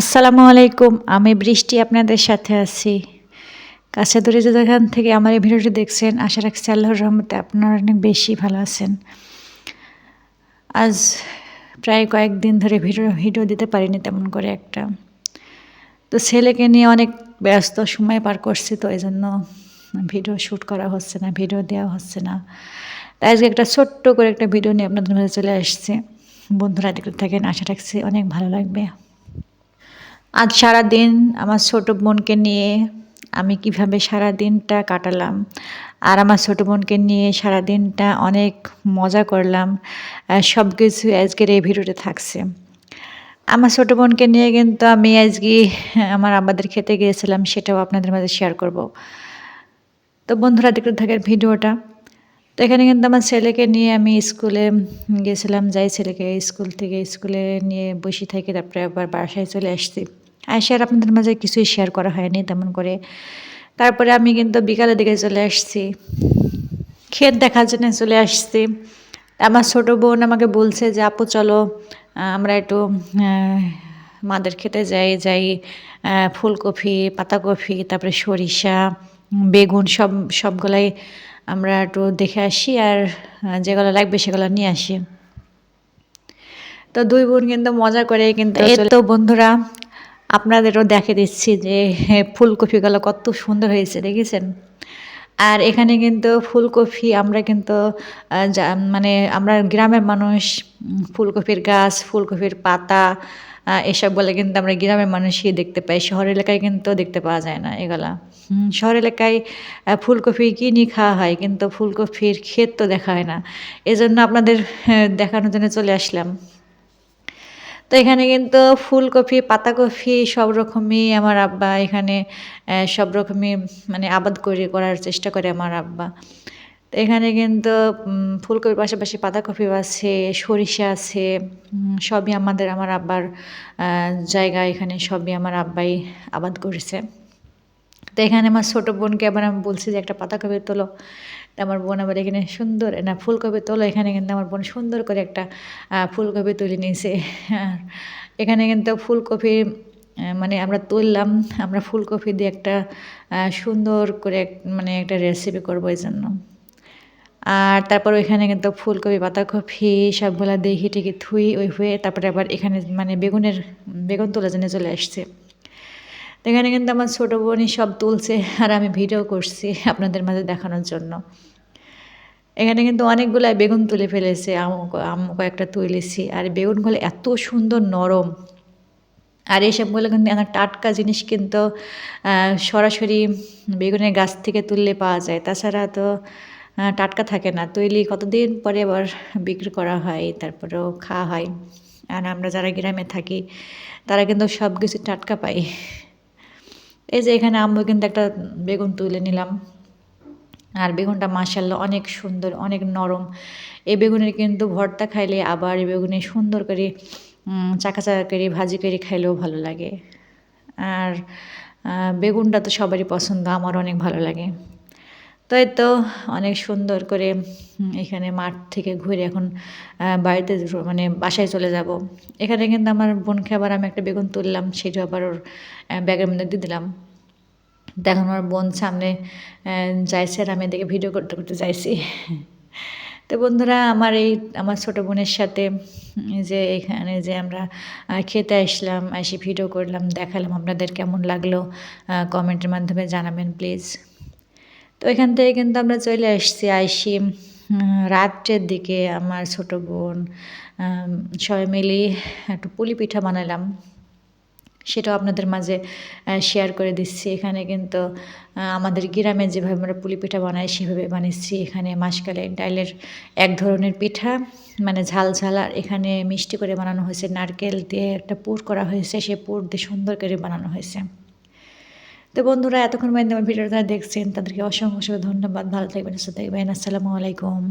আসসালামু আলাইকুম, আমি বৃষ্টি আপনাদের সাথে আছি। কাছে দূরে যেখান থেকে আমার এই ভিডিওটি দেখছেন, আশা রাখছি আল্লাহর রহমতে আপনারা অনেক বেশি ভালো আছেন। আজ প্রায় কয়েকদিন ধরে ভিডিও ভিডিও দিতে পারিনি তেমন করে একটা। তো ছেলেকে নিয়ে অনেক ব্যস্ত সময় পার করছি, তো এই জন্য ভিডিও শ্যুট করা হচ্ছে না, ভিডিও দেওয়া হচ্ছে না। তাই আজকে একটা ছোট্ট করে একটা ভিডিও নিয়ে আপনাদের মাঝে চলে আসছে। বন্ধুরা দেখতে থাকেন, আশা রাখছি অনেক ভালো লাগবে। আজ সারা দিন আমার ছোট বোনকে নিয়ে আমি কীভাবে সারা দিনটা কাটালাম, আর আমার ছোট বোনকে নিয়ে সারা দিনটা অনেক মজা করলাম সব কিছু আজকের এই ভিডিওতে থাকছে। আমার ছোট বোনকে নিয়ে কিন্তু আমি আজকে আমার আব্বাদের খেতে গিয়েছিলাম, সেটাও আপনাদের মাঝে শেয়ার করব। তো বন্ধুরা, দেখতে থাকেন ভিডিওটা। তো এখানে কিন্তু আমার ছেলেকে নিয়ে আমি স্কুলে গেছিলাম যাই ছেলেকে স্কুল থেকে স্কুলে নিয়ে বসে থাকি, তারপরে আবার বাসায় চলে আসছি। শেয়ার আপনাদের মাঝে কিছুই শেয়ার করা হয়নি তেমন করে। তারপরে আমি কিন্তু বিকালের দিকে চলে আসছি। ক্ষেত দেখার জন্য চলে আসছি। আমার ছোটো বোন আমাকে বলছে যে আপু চলো আমরা একটু মাদের খেতে যাই যাই ফুলকপি পাতাকপি তারপরে সরিষা বেগুন সব সবগুলাই আমরা একটু দেখে আসি আর যেগুলো লাগবে সেগুলো নিয়ে আসি। তো দুই বোন কিন্তু মজা করে কিন্তু তো বন্ধুরা আপনাদেরও দেখে দিচ্ছি যে ফুলকপিগুলো কত সুন্দর হয়েছে, দেখেছেন? আর এখানে কিন্তু ফুলকপি আমরা কিন্তু মানে আমরা গ্রামের মানুষ ফুলকপির গাছ, ফুলকপির পাতা এসব বলে কিন্তু আমরা গ্রামের মানুষই দেখতে পাই। শহর এলাকায় কিন্তু দেখতে পাওয়া যায় না এগুলা। শহর এলাকায় ফুলকপি কিনি খাওয়া হয়, কিন্তু ফুলকপির ক্ষেত তো দেখা হয় না। এজন্য আপনাদের দেখানোর জন্য চলে আসলাম। তো এখানে কিন্তু ফুলকপি, পাতাকপি সব রকমই আমার আব্বা এখানে সব রকমই মানে আবাদ করে করার চেষ্টা করে আমার আব্বা। তো এখানে কিন্তু ফুলকপির পাশাপাশি পাতাকপিও আছে, সরিষা আছে সবই আমাদের, আমার আব্বার জায়গা এখানে সবই আমার আব্বাই আবাদ করেছে। তো এখানে আমার ছোটো বোনকে আবার আমি বলছি যে, একটা পাতাকপি তোলো। আমার বোন আবার এখানে সুন্দর, না, ফুলকপি তোলো। এখানে কিন্তু আমার বোন সুন্দর করে একটা ফুলকপি তুলে নিয়েছে। আর এখানে কিন্তু ফুলকপি মানে আমরা তুললাম। আমরা ফুলকপি দিয়ে একটা সুন্দর করে মানে একটা রেসিপি করব এই জন্য আর তারপর ওইখানে কিন্তু ফুলকপি পাতাকপি সবগুলা দিয়ে হিটে থুই ওই হয়ে তারপরে আবার এখানে মানে বেগুনের, বেগুন তোলা জন্য চলে আসছে। এখানে কিন্তু আমার ছোটো বোনই সব তুলছে আর আমি ভিডিও করছি আপনাদের মাঝে দেখানোর জন্য। এখানে কিন্তু অনেকগুলো বেগুন তুলে ফেলেছে আম কয়েকটা তুলেছি। আর বেগুনগুলো এত সুন্দর নরম। আর এইসবগুলো কিন্তু এত টাটকা জিনিস কিন্তু সরাসরি বেগুনের গাছ থেকে তুললে পাওয়া যায়। তাছাড়া তো টাটকা থাকে না। তৈলি কতদিন পরে আবার বিক্রি করা হয়, তারপরেও খাওয়া হয়। আর আমরা যারা গ্রামে থাকি, তারা কিন্তু সব কিছু টাটকা পাই এই যে এখানে আম্মু কিন্তু একটা বেগুন তুলে নিলাম। আর বেগুনটা মাসাল্লো অনেক সুন্দর, অনেক নরম। এই বেগুনের কিন্তু ভর্তা খাইলে আবার এই বেগুনে সুন্দর করে চাকা চাকা করে, ভাজি করে খাইলেও ভালো লাগে। আর বেগুনটা তো সবারই পছন্দ আমার অনেক ভালো লাগে। তো এই তো অনেক সুন্দর করে এখানে মাঠ থেকে ঘুরে এখন বাড়িতে মানে বাসায় চলে যাব। এখানে কিন্তু আমার বোনকে আবার আমি একটা বেগুন তুললাম সেটা আবার ওর ব্যাগের মধ্যে দিয়ে দিলাম। দেখুন আমার বোন সামনে যাইছে আর আমি এদিকে ভিডিও করতে করতে যাইছি। তো বন্ধুরা, আমার এই, আমার ছোটো বোনের সাথে যে এখানে যে আমরা খেতে আসলাম, এসে ভিডিও করলাম, দেখালাম আপনাদের কেমন লাগল কমেন্টের মাধ্যমে জানাবেন, প্লিজ। তো এখান থেকে কিন্তু আমরা চলে আসছি, আইসি রাত্রের দিকে আমার ছোট বোন সবাই মিলে একটু পুলি পিঠা বানালাম। সেটাও আপনাদের মাঝে শেয়ার করে দিচ্ছি। এখানে কিন্তু আমাদের গ্রামে যেভাবে আমরা পুলি পিঠা বানাই, সেভাবে বানিয়েছি। এখানে মাসকালে ডাইলের এক ধরনের পিঠা মানে ঝাল ঝাল, আর এখানে মিষ্টি করে বানানো হয়েছে। নারকেল দিয়ে একটা পুর করা হয়েছে, সে পুর দিয়ে সুন্দর করে বানানো হয়েছে। তো বন্ধুরা, এতক্ষণ পর্যন্ত আমার ভিডিওটা দেখছেন, তাদেরকে অসংখ্য অসংখ্য ধন্যবাদ। ভালো থাকবেন, সুস্থ থাকবেন। আসসালামু আলাইকুম।